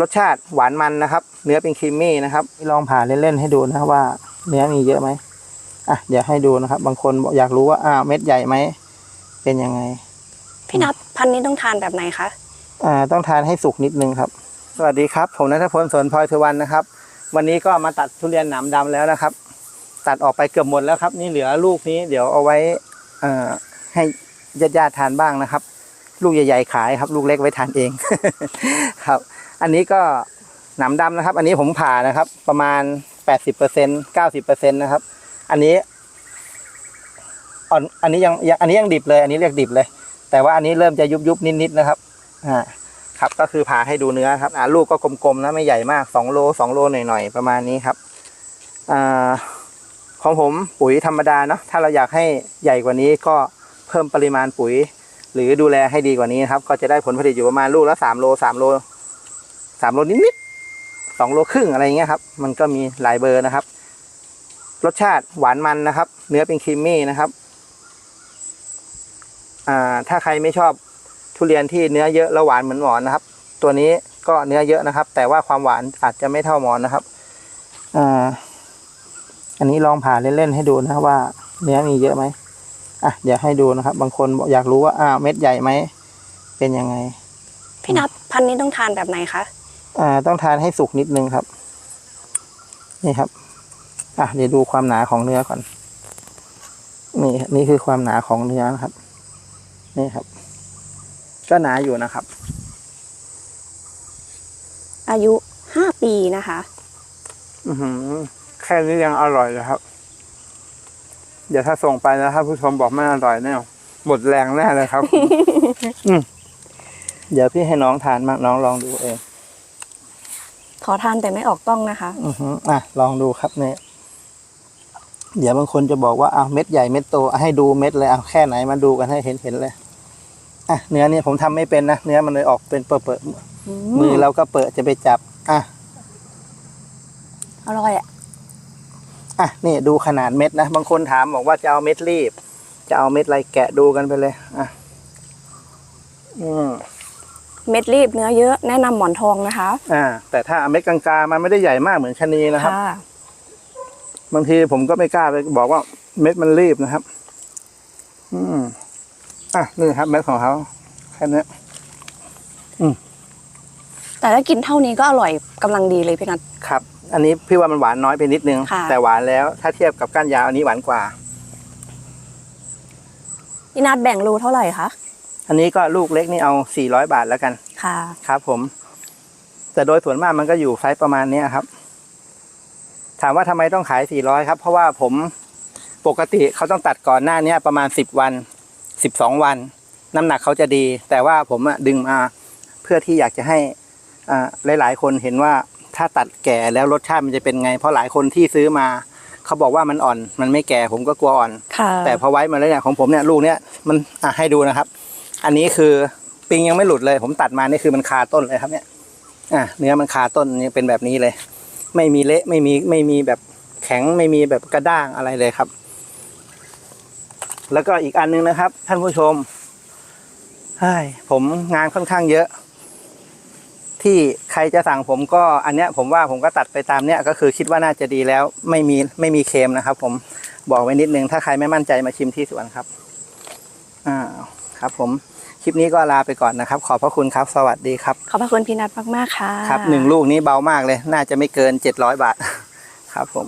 รสชาติหวานมันนะครับ เนื้อเป็นครีมมี่นะครับลองผ่าเล่นๆให้ดูนะครับว่า เนื้อมีเยอะไหมอะเดี๋ยวให้ดูนะครับ บางคนบอกอยากรู้ว่าอ้าวเม็ดใหญ่ไหมเป็นยังไง พี่นัทพันธุ์นี้ต้องทานแบบไหนคะอ่าต้องทานให้สุกนิดนึงครับ สวัสดีครับ ผมนัทพลสวนพลอยเทวันนะครับ วันนี้ก็มาตัดทุเรียนหนามดำแล้วนะครับ ตัดออกไปเกือบหมดแล้วครับ นี่เหลือลูกนี้เดี๋ยวเอาไว้เอ่อให้ญาติๆทานบ้างนะครับ ลูกใหญ่ ๆ ขายครับ ลูกเล็กไว้ทานเองครับ อันนี้ก็หนามดำนะครับ อันนี้ผมผ่านะครับ ประมาณแปดสิบเปอร์เซ็นเก้าสิบเปอร์เซ็นนะครับ อันนี้อ่อนอันนี้ยังอันนี้ยังดิบเลย อันนี้เรียกดิบเลย แต่ว่าอันนี้เริ่มจะยุบยุบๆนิดๆนะครับอ่าครับก็คือผ่าให้ดูเนื้อครับอ่าลูกก็กลมๆนะไม่ใหญ่มากสองโลสองโลหน่อยๆประมาณนี้ครับอ่าของผมปุ๋ยธรรมดาเนาะถ้าเราอยากให้ใหญ่กว่านี้ก็เพิ่มปริมาณปุ๋ย หรือดูแลให้ดีกว่านี้ครับ ก็จะได้ผลผลิตอยู่ประมาณลูกละสามโลสามโล สามโลนิดๆสองโลครึ่งอะไรเงี้ยครับ มันก็มีหลายเบอร์นะครับ รสชาติหวานมันนะครับ เนื้อเป็นครีมมี่นะครับ อ่า ถ้าใครไม่ชอบทุเรียนที่เนื้อเยอะแล้วหวานเหมือนหมอนนะครับ ตัวนี้ก็เนื้อเยอะนะครับ แต่ว่าความหวานอาจจะไม่เท่าหมอนนะครับ อ่า อันนี้ลองผ่าเล่นๆให้ดูนะว่า เนื้อมีเยอะไหมอะเดี๋ยวให้ดูนะครับ บางคนบอกอยากรู้ว่าอ้าวเม็ดใหญ่ไหมเป็นยังไง พี่นัทพันธุ์นี้ต้องทานแบบไหนคะ อ่าต้องทานให้สุกนิดนึงครับ นี่ครับ อะเดี๋ยวดูความหนาของเนื้อก่อน นี่นี่คือความหนาของเนื้อนะครับ นี่ครับ ก็หนาอยู่นะครับ อายุห้าปีนะคะ อือหือแค่นี้ยังอร่อยเลยครับ เดี๋ยวถ้าส่งไปแล้วถ้าผู้ชมบอกไม่อร่อยแน่หมดแรงแน่เลยครับ อืมเดี๋ยวพี่ให้น้องทานมากน้องลองดูเอง ขอทานแต่ไม่ออกต้องนะคะ อือหืออะลองดูครับเนี่ยเดี๋ยวบางคนจะบอกว่าอ้าวเม็ดใหญ่เม็ดโตอะให้ดูเม็ดเลยเอาแค่ไหนมาดูกันให้เห็นเห็นเลยอะเนื้อเนี่ยผมทำไม่เป็นนะเนื้อมันเลยออกเป็นเปิดเปิดๆมือเราก็เปิดจะไปจับ อะอร่อยอะอะนี่ดูขนาดเม็ดนะบางคนถามบอกว่าจะเอาเม็ดรีบ จะเอาเม็ดอะไรแกะดูกันไปเลย อะ อืม เม็ดรีบเนื้อเยอะแนะนำหมอนทองนะคะอ่า แต่ถ้าเอาเม็ดกลางๆมันไม่ได้ใหญ่มากเหมือนชะนีนะครับ ค่ะบางทีผมก็ไม่กล้าไปบอกว่าเม็ดมันรีบนะครับ อืม อะนี่ครับ เม็ดของเขาแค่นี้แต่ถ้ากินเท่านี้ก็อร่อยกำลังดีเลยพี่นัท ครับ อันนี้พี่ว่ามันหวานน้อยไปนิดนึง ค่ะ แต่หวานแล้ว ถ้าเทียบกับก้านยาวอันนี้หวานกว่า พี่นัทแบ่งรูเท่าไหร่คะ อันนี้ก็ลูกเล็กนี่เอาสี่ร้อยบาทแล้วกัน ค่ะ ครับผม แต่โดยส่วนมากมันก็อยู่ไซส์ประมาณเนี้ยครับ ถามว่าทำไมต้องขาย 400 ครับ เพราะว่าผมปกติเขาต้องตัดก่อนหน้าเนี้ยประมาณ 10 วัน 12 วัน น้ำหนักเขาจะดี แต่ว่าผมอะดึงมาเพื่อที่อยากจะให้อ่าหลาย ๆ คนเห็นว่าถ้าตัดแก่แล้วรสชาติมันจะเป็นไง เพราะหลายคนที่ซื้อมา เขาบอกว่ามันอ่อน มันไม่แก่ผมก็กลัวอ่อน ค่ะ แต่พอไว้มาแล้วเนี่ยของผมเนี่ยลูกเนี่ยมันอะให้ดูนะครับ อันนี้คือปิงยังไม่หลุดเลย ผมตัดมานี่คือมันคาต้นเลยครับเนี่ยอะเนื้อมันคาต้นนี่เป็นแบบนี้เลย ไม่มีเละไม่มีไม่มีแบบแข็งไม่มีแบบกระด้างอะไรเลยครับ แล้วก็อีกอันนึงนะครับ ท่านผู้ชมใช่ผมงานค่อนข้างเยอะ ที่ใครจะสั่งผมก็อันเนี้ยผมว่าผมก็ตัดไปตามเนี้ยก็คือคิดว่าน่าจะดีแล้ว ไม่มีไม่มีเค็มนะครับ ผมบอกไว้นิดนึงถ้าใครไม่มั่นใจมาชิมที่สวนครับอ่า ครับผมคลิปนี้ก็ลาไปก่อนนะครับ ขอบพระคุณครับ สวัสดีครับ ขอบพระคุณพี่นัทมากๆค่ะ ครับหนึ่งลูกนี้เบามากเลย น่าจะไม่เกินเจ็ดร้อยบาท ครับผม